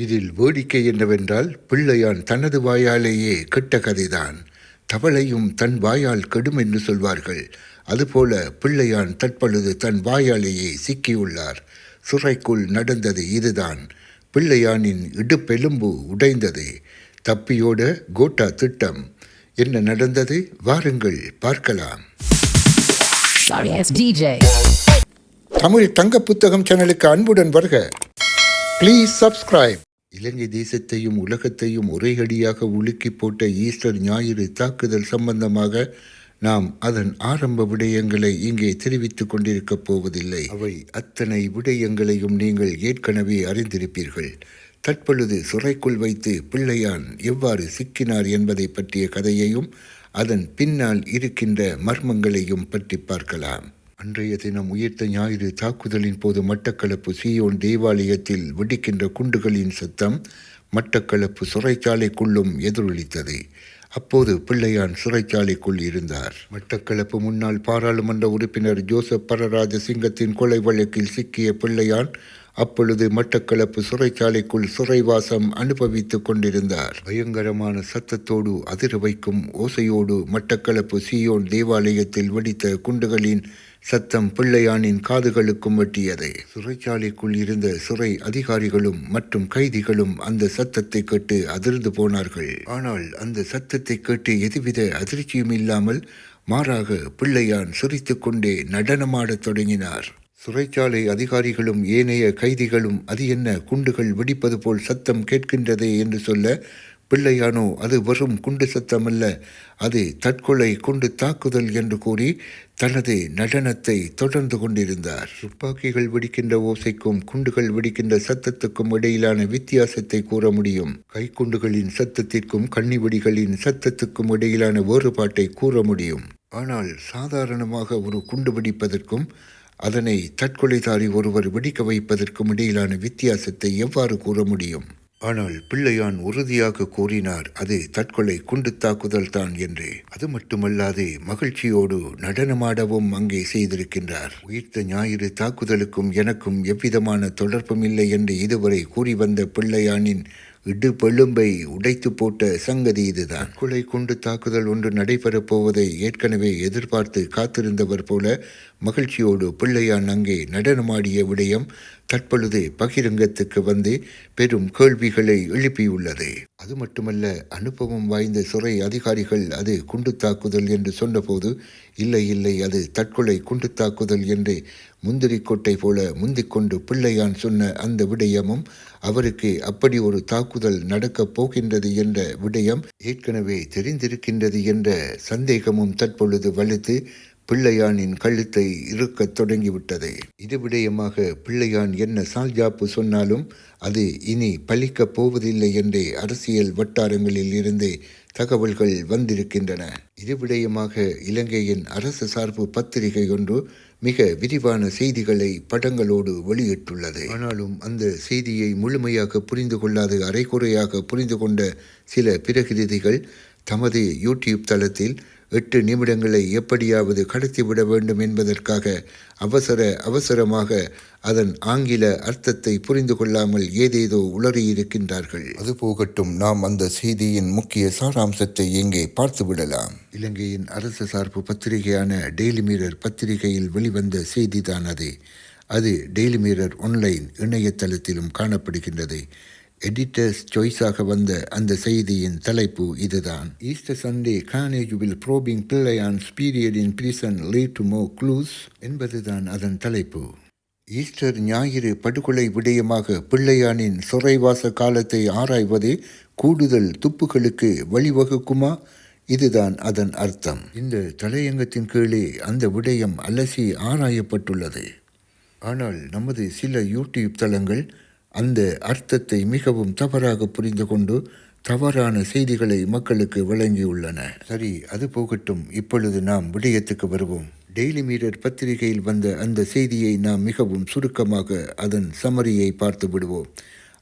இதில் வேடிக்கை என்னவென்றால் பிள்ளையான் தனது வாயாலேயே கெட்ட கதைதான் தவளையும் தன் வாயால் கெடும் என்று சொல்வார்கள். அதுபோல பிள்ளையான் தற்பொழுது தன் வாயாலேயே சிக்கியுள்ளார். சுரைக்குள் நடந்தது இதுதான். பிள்ளையானின் இடுப்பெலும்பு உடைந்தது. தப்பியோட கோட்டா திட்டம். என்ன நடந்தது? வாருங்கள் பார்க்கலாம். தமிழ் தங்க புத்தகம் சேனலுக்கு அன்புடன் வருக. ப்ளீஸ் சப்ஸ்கிரைப் இலங்கை தேசத்தையும் உலகத்தையும் ஒரே அடியாக உலுக்கி போட்ட ஈஸ்டர் ஞாயிறு தாக்குதல் சம்பந்தமாக நாம் அதன் ஆரம்ப விடயங்களை இங்கே தெரிவித்துக் கொண்டிருக்கப் போவதில்லை. அவை அத்தனை விடயங்களையும் நீங்கள் ஏற்கனவே அறிந்திருப்பீர்கள். தற்பொழுது சுரைக்குள் வைத்து பிள்ளையான் எவ்வாறு சிக்கினார் என்பதை பற்றிய கதையையும் அதன் பின்னால் இருக்கின்ற மர்மங்களையும் பற்றி பார்க்கலாம். அன்றைய தினம் உயிர்த்த ஞாயிறு தாக்குதலின் போது மட்டக்களப்பு சீயோன் தேவாலயத்தில் வெடிக்கின்ற குண்டுகளின் சத்தம் மட்டக்களப்பு சிறைச்சாலைக்குள்ளும் எதிரொலித்தது. அப்போது பிள்ளையான் சிறைச்சாலைக்குள் இருந்தார். மட்டக்களப்பு முன்னாள் பாராளுமன்ற உறுப்பினர் ஜோசப் பரராஜ சிங்கத்தின் கொலை வழக்கில் சிக்கிய பிள்ளையான் அப்பொழுது மட்டக்களப்பு சிறைச்சாலைக்குள் சிறைவாசம் அனுபவித்துக் கொண்டிருந்தார். பயங்கரமான சத்தத்தோடு அதிர வைக்கும் ஓசையோடு மட்டக்களப்பு சீயோன் தேவாலயத்தில் வெடித்த குண்டுகளின் சத்தம் பிள்ளையானின் காதுகளுக்கும் வெட்டியது. சிறைச்சாலைக்குள் இருந்த சிறை அதிகாரிகளும் மற்றும் கைதிகளும் அந்த சத்தத்தை கேட்டு அதிர்ந்து போனார்கள். ஆனால் அந்த சத்தத்தை கேட்டு எதுவித அதிர்ச்சியும் இல்லாமல் மாறாக பிள்ளையான் சிரித்துக்கொண்டே நடனமாடத் தொடங்கினார். சிறைச்சாலை அதிகாரிகளும் ஏனைய கைதிகளும் அது என்ன குண்டுகள் வெடிப்பது போல் சத்தம் கேட்கின்றதே என்று சொல்ல பிள்ளையானோ அது வெறும் குண்டு சத்தமல்ல அது தற்கொலை குண்டு தாக்குதல் என்று கூறி தனது நடனத்தை தொடர்ந்து கொண்டிருந்தார். துப்பாக்கிகள் வெடிக்கின்ற ஓசைக்கும் குண்டுகள் வெடிக்கின்ற சத்தத்துக்கும் இடையிலான வித்தியாசத்தை கூற முடியும். கைக்குண்டுகளின் சத்தத்திற்கும் கன்னிவெடிகளின் சத்தத்துக்கும் இடையிலான வேறுபாட்டை கூற முடியும். ஆனால் சாதாரணமாக ஒரு குண்டு வெடிப்பதற்கும் அதனை தற்கொலைதாரி ஒருவர் வெடிக்க வைப்பதற்கும் இடையிலான வித்தியாசத்தை எவ்வாறு கூற முடியும்? ஆனால் பிள்ளையான் உறுதியாக கூறினார் அது தற்கொலை குண்டு தாக்குதல் தான் என்று. அது மட்டுமல்லாது மகிழ்ச்சியோடு நடனமாடவும் அங்கே செய்திருக்கின்றார். உயிர்த்த ஞாயிறு தாக்குதலுக்கும் எனக்கும் எவ்விதமான தொடர்பும் இல்லை என்று இதுவரை கூறி வந்த பிள்ளையானின் இடுபெலும்பை உடைத்து போட்ட சங்கதி இதுதான். கொலை குண்டு தாக்குதல் ஒன்று நடைபெறப் போவதை ஏற்கனவே எதிர்பார்த்து காத்திருந்தவர் போல மகிழ்ச்சியோடு பிள்ளையான் அங்கே நடனமாடிய விடயம் தற்பொழுது பகிரங்கத்துக்கு வந்து பெரும் கேள்விகளை எழுப்பியுள்ளது. அது மட்டுமல்ல அனுபவம் வாய்ந்த சிறை அதிகாரிகள் அது குண்டு தாக்குதல் என்று சொன்னபோது இல்லை இல்லை அது தற்கொலை குண்டு தாக்குதல் என்று முந்திரி கொட்டை போல முந்திக்கொண்டு பிள்ளையான் சொன்ன அந்த விடயமும் அவருக்கு அப்படி ஒரு தாக்குதல் நடக்கப் போகின்றது என்ற விடயம் ஏற்கனவே தெரிந்திருக்கின்றது என்ற சந்தேகமும் தற்பொழுது வலுத்து பிள்ளையானின் கழுத்தை இறுக்கத் தொடங்கிவிட்டது. இது விடயமாக பிள்ளையான் என்ன சால்ஜாப்பு சொன்னாலும் அது இனி பலிக்கப் போவதில்லை என்றே அரசியல் வட்டாரங்களில் இருந்தே தகவல்கள் வந்திருக்கின்றன. இது விடயமாக இலங்கையின் அரசு சார்பு பத்திரிகை ஒன்று மிக விரிவான செய்திகளை படங்களோடு வெளியிட்டுள்ளது. ஆனாலும் அந்த செய்தியை முழுமையாக புரிந்து கொள்ளாது அரைகுறையாக புரிந்து கொண்ட சில பிரகிருதிகள் தமது யூடியூப் தளத்தில் எட்டு நிமிடங்களை எப்படியாவது கடத்திவிட வேண்டும் என்பதற்காக அவசர அவசரமாக அதன் ஆங்கில அர்த்தத்தை புரிந்து கொள்ளாமல் ஏதேதோ உளறியிருக்கின்றார்கள். அது போகட்டும் நாம் அந்த செய்தியின் முக்கிய சாராம்சத்தை இங்கே பார்த்து விடலாம்? இலங்கையின் அரசு சார்பு பத்திரிகையான டெய்லி மிரர் பத்திரிகையில் வெளிவந்த செய்திதான் அது. அது டெய்லி மிரர் ஆன்லைன் இணையதளத்திலும் காணப்படுகின்றது. எடிட்டர்ஸ் சாய்ஸாக வந்த அந்த செய்தியின் தலைப்பு இதுதான். Easter Sunday carnage will probing Pillayan's period in prison lead to more clues என்பதுதான் அதன் தலைப்பு. ஈஸ்டர் ஞாயிறு படுகொலை விடயமாக பிள்ளையானின் சிறைவாச காலத்தை ஆராய்வதே கூடுதல் துப்புகளுக்கு வழிவகுக்குமா? இதுதான் அதன் அர்த்தம். இந்த தலையங்கத்தின் கீழே அந்த விடயம் அலசி ஆராயப்பட்டுள்ளது. ஆனால் நமது சில யூடியூப் தளங்கள் அந்த அர்த்தத்தை மிகவும் தவறாக புரிந்து கொண்டு தவறான செய்திகளை மக்களுக்கு வழங்கியுள்ளன. சரி அது போகட்டும். இப்பொழுது நாம் விடயத்துக்கு வருவோம். டெய்லி மீரர் பத்திரிகையில் வந்த அந்த செய்தியை நாம் மிகவும் சுருக்கமாக அதன் சமரியை பார்த்து விடுவோம்.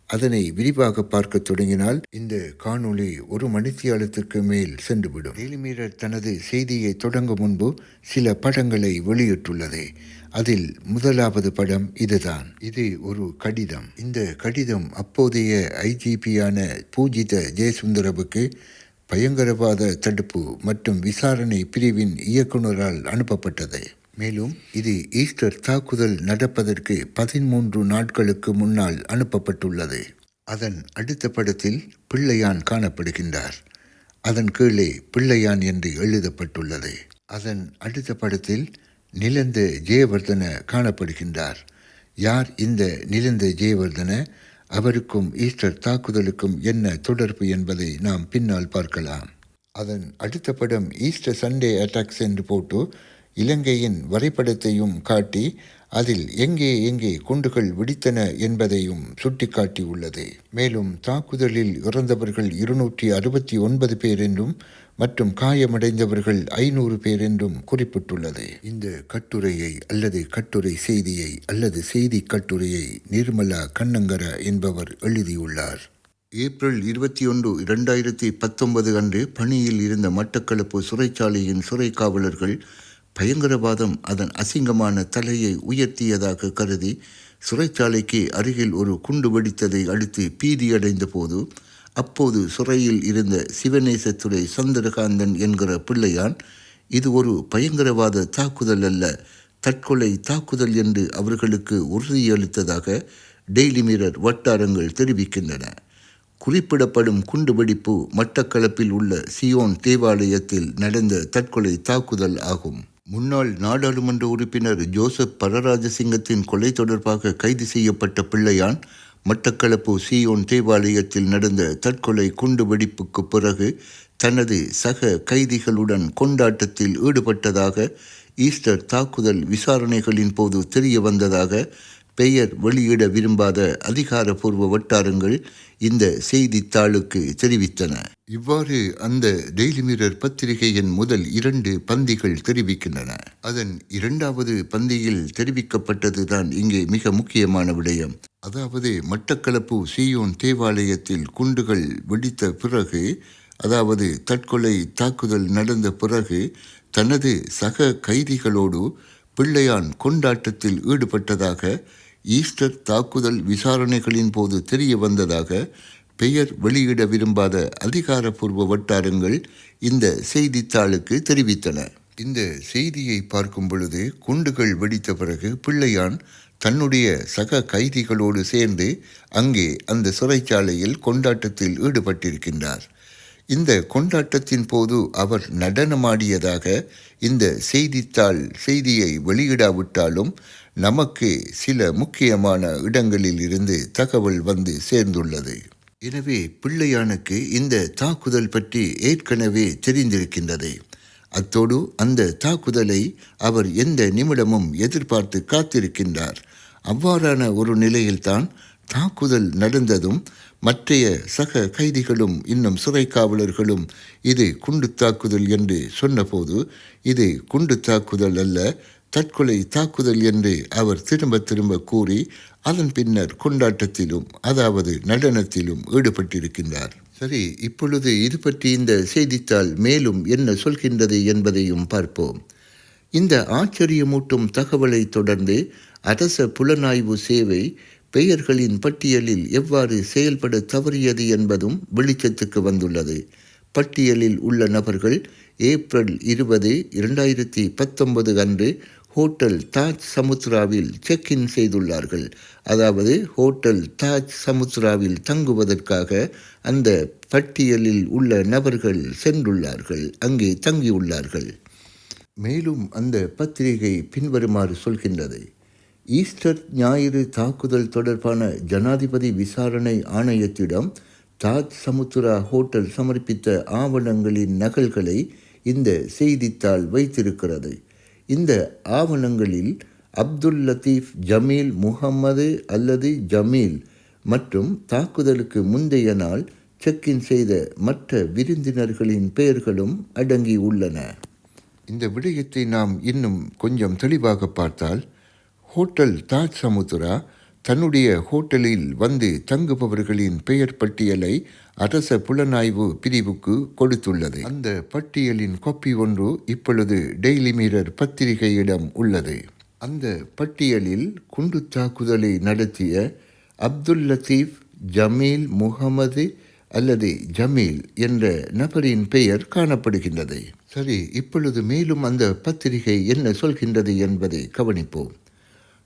அதனை விரிவாக பார்க்க தொடங்கினால் இந்த காணொளி ஒரு மணித்தியாலத்திற்கு மேல் சென்றுவிடும். டெய்லிமீரர் தனது செய்தியை தொடங்கும் முன்பு சில படங்களை வெளியிட்டுள்ளது. அதில் முதலாவது படம் இதுதான். இது ஒரு கடிதம். இந்த கடிதம் அப்போதைய ஐஜிபியான பூஜித ஜெயசுந்தரவுக்கு பயங்கரவாத தடுப்பு மற்றும் விசாரணை பிரிவின் இயக்குநரால் அனுப்பப்பட்டது. மேலும் இது ஈஸ்டர் தாக்குதல் நடப்பதற்கு பதிமூன்று நாட்களுக்கு முன்னால் அனுப்பப்பட்டுள்ளது. அதன் அடுத்த படத்தில் பிள்ளையான் காணப்படுகின்றார். அதன் கீழே பிள்ளையான் என்று எழுதப்பட்டுள்ளது. அதன் அடுத்த படத்தில் நிலந்த ஜெயவர்தன காணப்படுகின்றார். யார் இந்த நிலந்த ஜெயவர்தன? அவருக்கும் ஈஸ்டர் தாக்குதலுக்கும் என்ன தொடர்பு என்பதை நாம் பின்னால் பார்க்கலாம். அதன் அடுத்த படம் ஈஸ்டர் சண்டே அட்டாக்ஸ் என்று போட்டு இலங்கையின் வரைபடத்தையும் காட்டி அதில் எங்கே எங்கே குண்டுகள் வெடித்தன என்பதையும் சுட்டிக்காட்டியுள்ளது. மேலும் தாக்குதலில் இறந்தவர்கள் இருநூற்றி அறுபத்தி ஒன்பது பேர் என்றும் மற்றும் காயமடைந்தவர்கள் ஐநூறு பேர் என்றும் குறிப்பிட்டுள்ளது. இந்த கட்டுரையை அல்லது கட்டுரை செய்தியை அல்லது செய்தி கட்டுரையை நிர்மலா கண்ணங்கர என்பவர் எழுதியுள்ளார். ஏப்ரல் இருபத்தி ஒன்று இரண்டாயிரத்தி பத்தொன்பது அன்று பணியில் இருந்த மட்டக்களப்பு சிறைச்சாலையின் சிறை காவலர்கள் பயங்கரவாதம் அதன் அசிங்கமான தலையை உயர்த்தியதாக கருதி சிறைச்சாலைக்கு அருகில் ஒரு குண்டு வெடித்ததை அடுத்து பீதியடைந்த போது அப்போது சிறையில் இருந்த சிவநேசத்துறை சந்திரகாந்தன் என்கிற பிள்ளையான் இது ஒரு பயங்கரவாத தாக்குதல் அல்ல தற்கொலை தாக்குதல் என்று அவர்களுக்கு உறுதியளித்ததாக டெய்லி மிரர் வட்டாரங்கள் தெரிவிக்கின்றன. குறிப்பிடப்படும் குண்டுவெடிப்பு மட்டக்களப்பில் உள்ள சியோன் தேவாலயத்தில் நடந்த தற்கொலை தாக்குதல் ஆகும். முன்னாள் நாடாளுமன்ற உறுப்பினர் ஜோசப் பரராஜசிங்கத்தின் கொலை தொடர்பாக கைது செய்யப்பட்ட பிள்ளையான் மட்டக்களப்பு சியோன் தேவாலயத்தில் நடந்த தற்கொலை குண்டுவெடிப்புக்கு பிறகு தனது சக கைதிகளுடன் கொண்டாட்டத்தில் ஈடுபட்டதாக ஈஸ்டர் தாக்குதல் விசாரணைகளின் போது தெரிய வந்ததாக பெயர் வெளியிட விரும்பாத அதிகாரப்பூர்வ வட்டாரங்கள் இந்த செய்தித்தாளுக்கு தெரிவித்தன. இவ்வாறு அந்த டெய்லி மிரர் பத்திரிகையின் முதல் இரண்டு பந்திகள் தெரிவிக்கின்றன. அதன் இரண்டாவது பந்தியில் தெரிவிக்கப்பட்டதுதான் இங்கே மிக முக்கியமான விடயம். அதாவது மட்டக்களப்பு சீயோன் தேவாலயத்தில் குண்டுகள் வெடித்த பிறகு அதாவது தற்கொலை தாக்குதல் நடந்த பிறகு தனது சக கைதிகளோடு பிள்ளையான் கொண்டாட்டத்தில் ஈடுபட்டதாக ஈஸ்டர் தாக்குதல் விசாரணைகளின் போது தெரிய வந்ததாக பெயர் வெளியிட விரும்பாத அதிகாரப்பூர்வ வட்டாரங்கள் இந்த செய்தித்தாளுக்கு தெரிவித்தன. இந்த செய்தியை பார்க்கும் பொழுது குண்டுகள் வெடித்த பிறகு பிள்ளையான் தன்னுடைய சக கைதிகளோடு சேர்ந்து அங்கே அந்த சிறைச்சாலையில் கொண்டாட்டத்தில் ஈடுபட்டிருக்கின்றார். இந்த கொண்டாட்டத்தின் போது அவர் நடனமாடியதாக இந்த செய்தித்தாள் செய்தியை வெளியிடாவிட்டாலும் நமக்கு சில முக்கியமான இடங்களில் இருந்து தகவல் வந்து சேர்ந்துள்ளது. எனவே பிள்ளையானுக்கு இந்த தாக்குதல் பற்றி ஏற்கனவே தெரிந்திருக்கின்றது. அத்தோடு அந்த தாக்குதலை அவர் எந்த நிமிடமும் எதிர்பார்த்து காத்திருக்கின்றார். அவ்வாறான ஒரு நிலையில்தான் தாக்குதல் நடந்ததும் மற்றைய சக கைதிகளும் இன்னும் சிறை காவலர்களும் இது குண்டு தாக்குதல் என்று சொன்னபோது இது குண்டு தாக்குதல் அல்ல தற்கொலை தாக்குதல் என்று அவர் திரும்ப திரும்ப கூறி அதன் பின்னர் கொண்டாட்டத்திலும் அதாவது நடனத்திலும் ஈடுபட்டிருக்கின்றார். சரி இப்பொழுது இது பற்றி இந்த செய்தித்தாள் மேலும் என்ன சொல்கின்றது என்பதையும் பார்ப்போம். இந்த ஆச்சரியமூட்டும் தகவலை தொடர்ந்து அரச புலனாய்வு சேவை பெயர்களின் பட்டியலில் எவ்வாறு செயல்பட தவறியது என்பதும் வெளிச்சத்துக்கு வந்துள்ளது. பட்டியலில் உள்ள நபர்கள் ஏப்ரல் இருபது இரண்டாயிரத்தி பத்தொன்பது அன்று ஹோட்டல் தாஜ் சமுத்ராவில் செக் இன் செய்துள்ளார்கள். அதாவது ஹோட்டல் தாஜ் சமுத்ராவில் தங்குவதற்காக அந்த பட்டியலில் உள்ள நபர்கள் சென்றுள்ளார்கள். அங்கே தங்கியுள்ளார்கள். மேலும் அந்த பத்திரிகை பின்வருமாறு சொல்கின்றது. ஈஸ்டர் ஞாயிறு தாக்குதல் தொடர்பான ஜனாதிபதி விசாரணை ஆணையத்திடம் தாஜ் சமுத்ரா ஹோட்டல் சமர்ப்பித்த ஆவணங்களின் நகல்களை இந்த செய்தித்தாள் வைத்திருக்கிறது. இந்த ஆவணங்களில் அப்துல் லத்தீப் ஜமீல் முகம்மது அல்லது ஜமீல் மற்றும் தாக்குதலுக்கு முந்தைய நாள் செக்கின் செய்த மற்ற விருந்தினர்களின் பெயர்களும் அடங்கி உள்ளன. இந்த விடயத்தை நாம் இன்னும் கொஞ்சம் தெளிவாக பார்த்தால் ஹோட்டல் தாஜ் சமுத்ரா தன்னுடைய ஹோட்டலில் வந்து தங்குபவர்களின் பெயர் பட்டியலை அரச புலனாய்வு பிரிவுக்கு கொடுத்துள்ளது. அந்த பட்டியலின் காப்பி ஒன்று இப்பொழுது டெய்லி மிரர் பத்திரிகையிடம் உள்ளது. அந்த பட்டியலில் குண்டு தாக்குதலை நடத்திய அப்துல் லத்தீப் ஜமீல் முகமது அல்லது ஜமீல் என்ற நபரின் பெயர் காணப்படுகின்றது. சரி இப்பொழுது மேலும் அந்த பத்திரிகை என்ன சொல்கின்றது என்பதை கவனிப்போம்.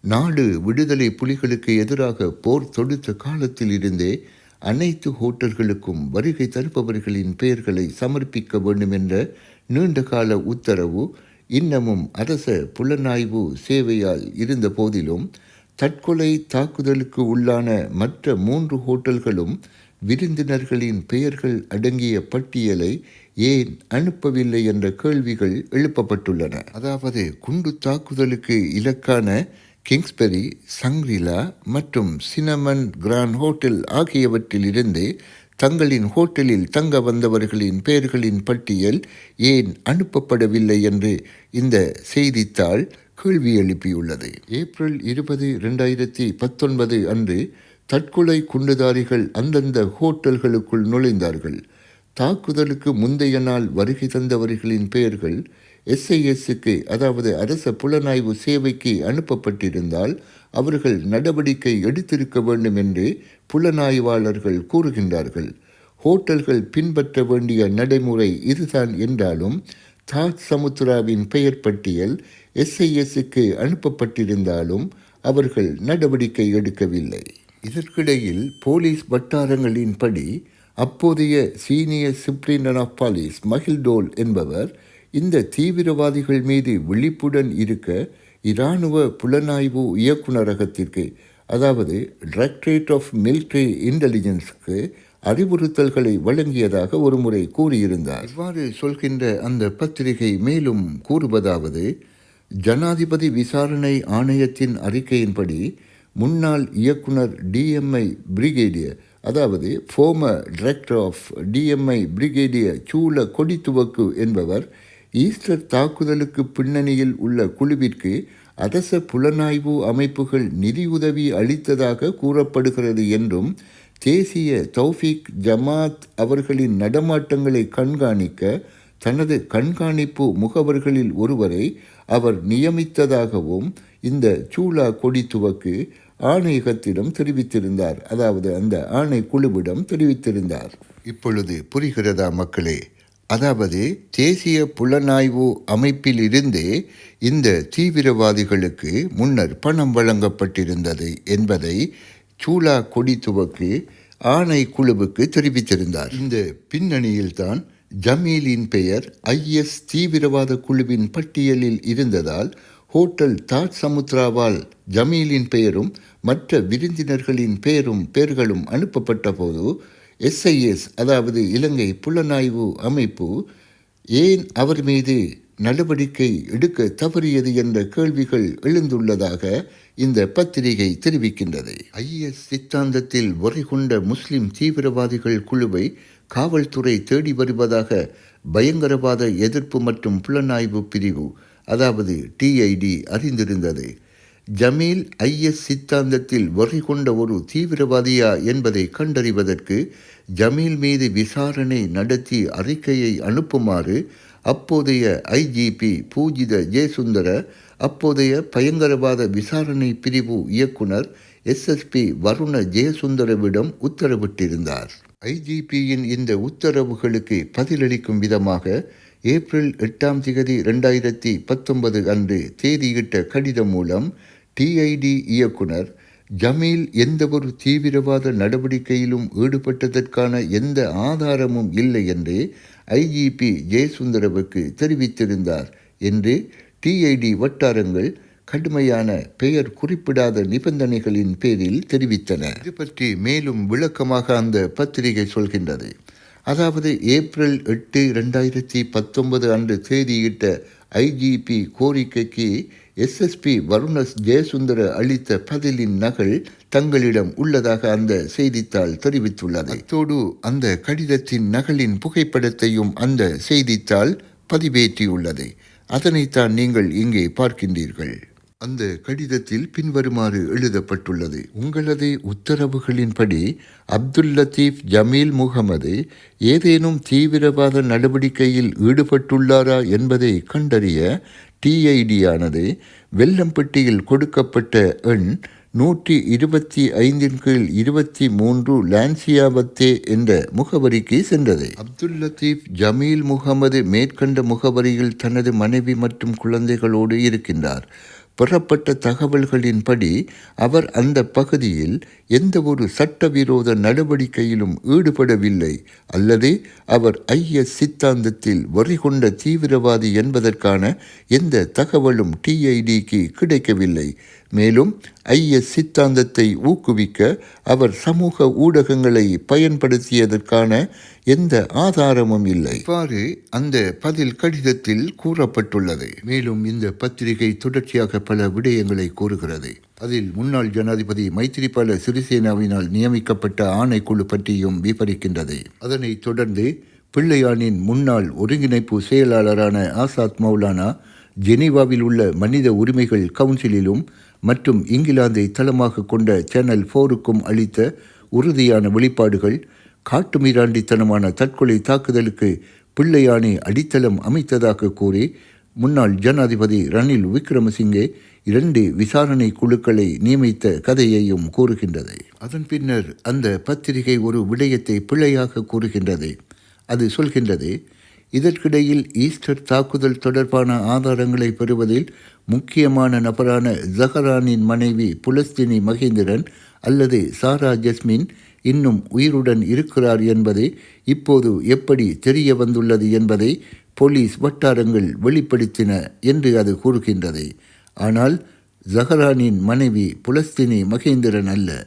நாடு விடுதலை புலிகளுக்கு எதிராக போர் தொடுத்த காலத்தில் இருந்தே அனைத்து ஹோட்டல்களுக்கும் வருகை தருபவர்களின் பெயர்களை சமர்ப்பிக்க வேண்டும் என்ற நீண்டகால உத்தரவு இன்னமும் அரச புலனாய்வு சேவையால் இருந்த போதிலும் தற்கொலை தாக்குதலுக்கு உள்ளான மற்ற மூன்று ஹோட்டல்களும் விருந்தினர்களின் பெயர்கள் அடங்கிய பட்டியலை ஏன் அனுப்பவில்லை என்ற கேள்விகள் எழுப்பப்பட்டுள்ளன. அதாவது குண்டு தாக்குதலுக்கு இலக்கான கிங்ஸ்பெரி சங்ரிலா மற்றும் சினமன் கிராண்ட் ஹோட்டல் ஆகியவற்றிலிருந்து தங்களின் ஹோட்டலில் தங்க வந்தவர்களின் பெயர்களின் பட்டியல் ஏன் அனுப்பப்படவில்லை என்று இந்த செய்தித்தாள் கேள்வி எழுப்பியுள்ளது. ஏப்ரல் இருபது ரெண்டாயிரத்தி பத்தொன்பது அன்று தற்கொலை குண்டுதாரிகள் அந்தந்த ஹோட்டல்களுக்குள் நுழைந்தார்கள். தாக்குதலுக்கு முந்தைய நாள் வருகை தந்தவர்களின் பெயர்கள் எஸ்ஐஎஸ்க்கு அதாவது அரச புலனாய்வு சேவைக்கு அனுப்பப்பட்டிருந்தால் அவர்கள் நடவடிக்கை எடுத்திருக்க வேண்டும் என்று புலனாய்வாளர்கள் கூறுகின்றார்கள். ஹோட்டல்கள் பின்பற்ற வேண்டிய நடைமுறை இதுதான் என்றாலும் தாஜ் சமுத்ராவின் பெயர் பட்டியல் எஸ்ஐஎஸ்க்கு அனுப்பப்பட்டிருந்தாலும் அவர்கள் நடவடிக்கை எடுக்கவில்லை. இதற்கிடையில் போலீஸ் வட்டாரங்களின்படி அப்போதைய சீனியர் சுப்ரீனர் ஆஃப் பாலிஸ் மகில்டோல் என்பவர் இந்த தீவிரவாதிகள் மீது விழிப்புடன் இருக்க இராணுவ புலனாய்வு இயக்குநரகத்திற்கு அதாவது டைரக்டரேட் ஆஃப் மிலிட்ரி இன்டெலிஜென்ஸுக்கு அறிவுறுத்தல்களை வழங்கியதாக ஒருமுறை கூறியிருந்தார். இவ்வாறு சொல்கின்ற அந்த பத்திரிகை மேலும் கூறுவதாவது ஜனாதிபதி விசாரணை ஆணையத்தின் அறிக்கையின்படி முன்னாள் இயக்குனர் டிஎம்ஐ பிரிகேடியர் அதாவது former director of DMI brigadier சூல Kodituwakku என்பவர் ஈஸ்டர் தாக்குதலுக்கு பின்னணியில் உள்ள குழுவிற்கு அரச புலனாய்வு அமைப்புகள் நிதியுதவி அளித்ததாக கூறப்படுகிறது என்றும் தேசிய தௌஃபிக் ஜமாத் அவர்களின் நடமாட்டங்களை கண்காணிக்க தனது கண்காணிப்பு முகவர்களில் ஒருவரை அவர் நியமித்ததாகவும் இந்த சூலா கொடித்துவக்கு ஆணையகத்திடம் தெரிவித்திருந்தார். அதாவது அந்த ஆணை குழுவிடம் தெரிவித்திருந்தார். இப்பொழுது புரிகிறதா மக்களே? அதாவது தேசிய புலனாய்வு அமைப்பிலிருந்தே இந்த தீவிரவாதிகளுக்கு முன்னர் பணம் வழங்கப்பட்டிருந்தது என்பதை சூலா கொடித்துவக்கு ஆணை குழுவுக்கு தெரிவித்திருந்தார். இந்த பின்னணியில்தான் ஜமீலின் பெயர் ஐஎஸ் தீவிரவாத குழுவின் பட்டியலில் இருந்ததால் ஹோட்டல் தாஜ் சமுத்ராவால் ஜமீலின் பெயரும் மற்ற விருந்தினர்களின் பெயரும் பெயர்களும் அனுப்பப்பட்ட போது எஸ்ஐஎஸ் அதாவது இலங்கை புலனாய்வு அமைப்பு ஏன் அவர் மீது நடவடிக்கை எடுக்க தவறியது என்ற கேள்விகள் எழுந்துள்ளதாக இந்த பத்திரிகை தெரிவிக்கின்றது. ஐஎஸ் சித்தாந்தத்தில் உரை கொண்ட முஸ்லிம் தீவிரவாதிகள் குழுவை காவல்துறை தேடி வருவதாக பயங்கரவாத எதிர்ப்பு மற்றும் புலனாய்வு பிரிவு அதாவது டிஐடி அறிந்திருந்தது. ஜமீல் ஐஎஸ் சித்தாந்தத்தில் வரி கொண்ட ஒரு தீவிரவாதியா என்பதை கண்டறிவதற்கு ஜமீல் மீது விசாரணை நடத்தி அறிக்கையை அனுப்புமாறு அப்போதைய ஐஜிபி பூஜித ஜெயசுந்தர அப்போதைய பயங்கரவாத விசாரணை பிரிவு இயக்குனர் எஸ்எஸ்பி வருண ஜெயசுந்தரவிடம் உத்தரவிட்டிருந்தார். ஐஜிபியின் இந்த உத்தரவுகளுக்கு பதிலளிக்கும் விதமாக ஏப்ரல் எட்டாம் திகதி ரெண்டாயிரத்தி பத்தொன்பது அன்று தேதியிட்ட கடிதம் மூலம் டிஐடி இயக்குனர் ஜமீல் எந்தவொரு தீவிரவாத நடவடிக்கையிலும் ஈடுபட்டதற்கான எந்த ஆதாரமும் இல்லை என்று ஐஜிபி ஜெயசுந்தரவுக்கு தெரிவித்திருந்தார் என்று டிஐடி வட்டாரங்கள் கடுமையான பெயர் குறிப்பிடாத நிபந்தனைகளின் பேரில் தெரிவித்தன. இது பற்றி மேலும் விளக்கமாக அந்த பத்திரிகை சொல்கின்றது. அதாவது ஏப்ரல் எட்டு ரெண்டாயிரத்தி பத்தொன்பது அன்று தேதியிட்ட ஐஜிபி கோரிக்கைக்கு எஸ்எஸ்பி வருணஸ் ஜெயசுந்தர அளித்த பதிலின் நகல் தங்களிடம் உள்ளதாக அந்த செய்தித்தாள் தெரிவித்துள்ளது. அத்தோடு அந்த கடிதத்தின் நகலின் புகைப்படத்தையும் அந்த செய்தித்தாள் பதிவேற்றியுள்ளது. அதனைத்தான் நீங்கள் இங்கே பார்க்கின்றீர்கள். அந்த கடிதத்தில் பின்வருமாறு எழுதப்பட்டுள்ளது. உங்களது உத்தரவுகளின்படி அப்துல் லத்தீப் ஜமீல் முகமது ஏதேனும் தீவிரவாத நடவடிக்கையில் ஈடுபட்டுள்ளாரா என்பதை கண்டறிய டிஐடியானது வெள்ளம்பட்டியில் கொடுக்கப்பட்ட எண் நூற்றி இருபத்தி ஐந்தின் கீழ் இருபத்தி மூன்று லான்சியாவத்தே என்ற முகவரிக்கு சென்றது. அப்துல் லத்தீப் ஜமீல் முகமது மேற்கண்ட முகவரியில் தனது மனைவி மற்றும் குழந்தைகளோடு இருக்கின்றார். பெறப்பட்ட தகவல்களின்படி அவர் அந்த பகுதியில் எந்த ஒரு சட்டவிரோத நடவடிக்கையிலும் ஈடுபடவில்லை. அல்லது அவர் ஐஎஸ் சித்தாந்தத்தில் வரி கொண்ட தீவிரவாதி என்பதற்கான எந்த தகவலும் டிஐடிக்கு கிடைக்கவில்லை. மேலும் ஐஎஸ் சித்தாந்தத்தை ஊக்குவிக்க அவர் சமூக ஊடகங்களை பயன்படுத்தியதற்கான எந்த ஆதாரமும் இல்லை. இவ்வாறு அந்த பதில் கடிதத்தில் கூறப்பட்டுள்ளது. மேலும் இந்த பத்திரிகை தொடர்ச்சியாக பல விடயங்களை கூறுகிறது. அதில் முன்னாள் ஜனாதிபதி மைத்திரிபால சிறிசேனாவினால் நியமிக்கப்பட்ட ஆணைக்குழு பற்றியும் விவரிக்கின்றது. அதனைத் தொடர்ந்து பிள்ளையானின் முன்னாள் ஒருங்கிணைப்பு செயலாளரான ஆசாத் மௌலானா ஜெனீவாவில் உள்ள மனித உரிமைகள் கவுன்சிலிலும் மற்றும் இங்கிலாந்தை தளமாக கொண்ட சேனல் ஃபோருக்கும் அளித்த உறுதியான வெளிப்பாடுகள் காட்டுமிராண்டித்தனமான தற்கொலை தாக்குதலுக்கு பிள்ளையானை அடித்தளம் அமைத்ததாக கூறி முன்னாள் ஜனாதிபதி ரணில் விக்ரமசிங்கே இரண்டு விசாரணை குழுக்களை நியமித்த கதையையும் கூறுகின்றது. அதன் பின்னர் அந்த பத்திரிகை ஒரு விடயத்தை பிழையாக கூறுகின்றது. அது சொல்கின்றது இதற்கிடையில் ஈஸ்டர் தாக்குதல் தொடர்பான ஆதாரங்களை பெறுவதில் முக்கியமான நபரான ஜஹரானின் மனைவி புலஸ்தினி மகேந்திரன் அல்லது சாரா ஜஸ்மின் இன்னும் உயிருடன் இருக்கிறார் என்பது இப்போது எப்படி தெரிய வந்துள்ளது என்பதை போலீஸ் வட்டாரங்கள் வெளிப்படுத்தின என்று அது கூறுகின்றது. ஆனால் ஜஹரானின் மனைவி புலஸ்தினி மகேந்திரன் அல்ல.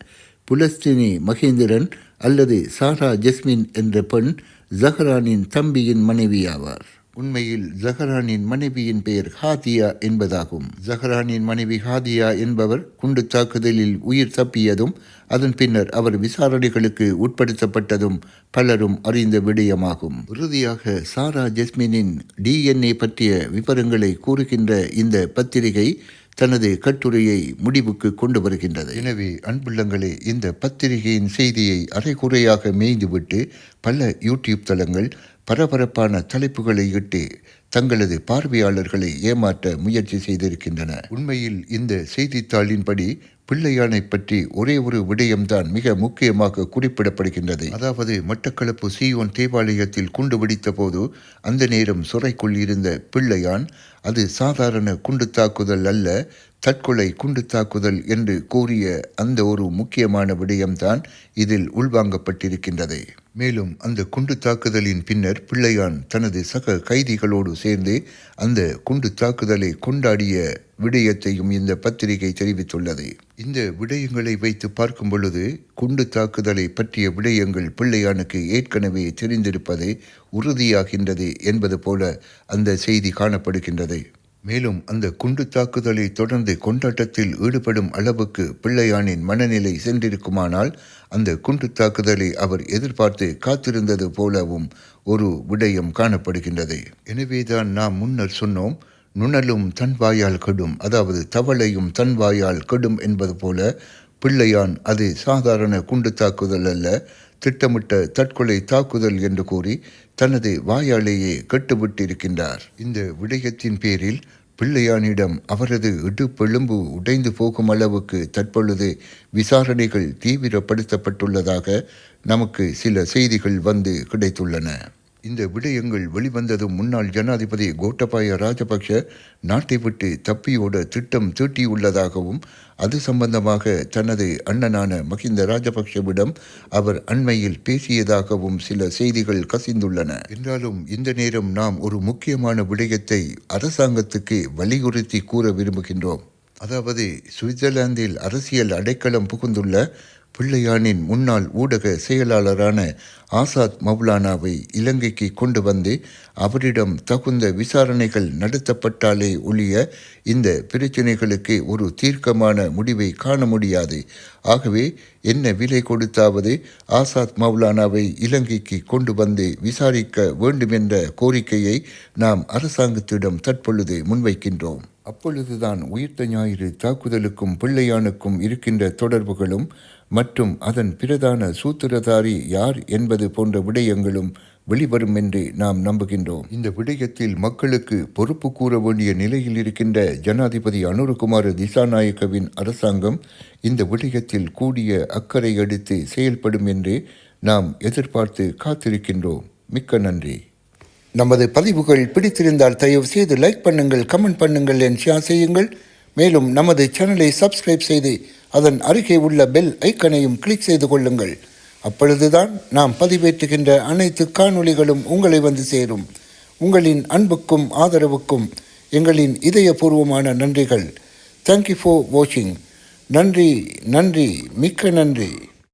புலஸ்தினி மகேந்திரன் அல்லது சாரா ஜஸ்மின் என்ற பெண் ஜஹரானின் தம்பியின் மனைவியாவார் உண்மையில் ஜஹரானின் மனைவியின் பெயர் ஹாதியா என்பதாகும். ஜஹரானின் மனைவி ஹாதியா என்பவர் குண்டு தாக்குதலில் உயிர் தப்பியதும் அதன் பின்னர் அவர் விசாரணைகளுக்கு உட்படுத்தப்பட்டதும் பலரும் அறிந்த விடயமாகும். இறுதியாக சாரா ஜெஸ்மினின் டிஎன்ஏ பற்றிய விவரங்களை கூறுகின்ற இந்த பத்திரிகை தனது கட்டுரையை முடிவுக்கு கொண்டு வருகின்றது. எனவே அன்புள்ளங்களே இந்த பத்திரிகையின் செய்தியை அரைகுறையாக மேய்ந்துவிட்டு பல யூடியூப் தளங்கள் பரபரப்பான தலைப்புகளை இட்டு தங்களது பார்வையாளர்களை ஏமாற்ற முயற்சி செய்திருக்கின்றன. உண்மையில் இந்த செய்தித்தாளின்படி பிள்ளையானை பற்றி ஒரே ஒரு விடயம்தான் மிக முக்கியமாக குறிப்பிடப்படுகின்றது. அதாவது மட்டக்களப்பு சீயோன் தேவாலயத்தில் குண்டு வெடித்த போது அந்த நேரம் சுரைக்குள் இருந்த பிள்ளையான் அது சாதாரண குண்டு தாக்குதல் அல்ல தற்கொலை குண்டு தாக்குதல் என்று கூறிய அந்த ஒரு முக்கியமான விடயம்தான் இதில் உள்வாங்கப்பட்டிருக்கின்றது. மேலும் அந்த குண்டு தாக்குதலின் பின்னர் பிள்ளையான் தனது சக கைதிகளோடு சேர்ந்து அந்த குண்டு தாக்குதலை கொண்டாடிய விடயத்தையும் இந்த பத்திரிகை தெரிவித்துள்ளது. இந்த விடயங்களை வைத்து பார்க்கும் பொழுது குண்டு தாக்குதலை பற்றிய விடயங்கள் பிள்ளையானுக்கு ஏற்கனவே தெரிந்திருப்பது உறுதியாகின்றது என்பது போல அந்த செய்தி காணப்படுகின்றது. மேலும் அந்த குண்டு தாக்குதலை தொடர்ந்து கொண்டாட்டத்தில் ஈடுபடும் அளவுக்கு பிள்ளையானின் மனநிலை சென்றிருக்குமானால் அந்த குண்டு தாக்குதலை அவர் எதிர்பார்த்து காத்திருந்தது போலவும் ஒரு விடயம் காணப்படுகின்றது. எனவேதான் நாம் முன்னர் சொன்னோம் நுணலும் தன் வாயால் கெடும் அதாவது தவளையும் தன் வாயால் கெடும் என்பது போல பிள்ளையான் அது சாதாரண குண்டு தாக்குதல் அல்ல திட்டமிட்ட தற்கொலை தாக்குதல் என்று கூறி தனது வாயாலேயே கட்டுவிட்டிருக்கின்றார் இந்த விடயத்தின் பேரில் பிள்ளையானிடம் அவரது இடுப்பெலும்பு உடைந்து போகும் அளவுக்கு தற்பொழுது விசாரணைகள் தீவிரப்படுத்தப்பட்டுள்ளதாக நமக்கு சில செய்திகள் வந்து கிடைத்துள்ளன. இந்த விடயங்கள் வெளிவந்ததும் முன்னாள் ஜனாதிபதி கோட்டபாய ராஜபக்ஷ நாட்டை விட்டு தப்பியோட திட்டம் தீட்டியுள்ளதாகவும் அது சம்பந்தமாக தனது அண்ணனான மஹிந்த ராஜபக்ஷவிடம் அவர் அண்மையில் பேசியதாகவும் சில செய்திகள் கசிந்துள்ளன. என்றாலும் இந்த நேரம் நாம் ஒரு முக்கியமான விடயத்தை அரசாங்கத்துக்கு வலியுறுத்தி கூற விரும்புகின்றோம். அதாவது சுவிட்சர்லாந்தில் அரசியல் அடைக்கலம் புகுந்துள்ள பிள்ளையானின் முன்னாள் ஊடக செயலாளரான ஆசாத் மௌலானாவை இலங்கைக்கு கொண்டு வந்து அவரிடம் தகுந்த விசாரணைகள் நடத்தப்பட்டாலே ஒழிய இந்த பிரச்சினைகளுக்கு ஒரு தீர்க்கமான முடிவை காண முடியாது. ஆகவே என்ன விலை கொடுத்தாவது ஆசாத் மௌலானாவை இலங்கைக்கு கொண்டு வந்து விசாரிக்க வேண்டுமென்ற கோரிக்கையை நாம் அரசாங்கத்திடம் தற்பொழுது முன்வைக்கின்றோம். அப்பொழுதுதான் உயிர்த்த ஞாயிறு தாக்குதலுக்கும் பிள்ளையானுக்கும் இருக்கின்ற தொடர்புகளும் மற்றும் அதன் பிரதான சூத்திரதாரி யார் என்பது போன்ற விடயங்களும் வெளிவரும் என்று நாம் நம்புகின்றோம். இந்த விடயத்தில் மக்களுக்கு பொறுப்பு கூற வேண்டிய நிலையில் இருக்கின்ற ஜனாதிபதி அனுரகுமார திசாநாயக்கவின் அரசாங்கம் இந்த விடயத்தில் கூடிய அக்கறை எடுத்து செயல்படும் என்று நாம் எதிர்பார்த்து காத்திருக்கின்றோம். மிக்க நன்றி. நமது பதிவுகள் பிடித்திருந்தால் தயவு செய்து லைக் பண்ணுங்கள் கமெண்ட் பண்ணுங்கள் என் ஷேர் செய்யுங்கள். மேலும் நமது சேனலை சப்ஸ்கிரைப் செய்து அதன் அருகே உள்ள பெல் ஐக்கனையும் கிளிக் செய்து கொள்ளுங்கள். அப்பொழுதுதான் நாம் பதிவேற்றுகின்ற அனைத்து காணொளிகளும் உங்களை வந்து சேரும். உங்களின் அன்புக்கும் ஆதரவுக்கும் எங்களின் இதயபூர்வமான நன்றிகள். தேங்க்யூ ஃபார் வாட்சிங் நன்றி நன்றி மிக்க நன்றி.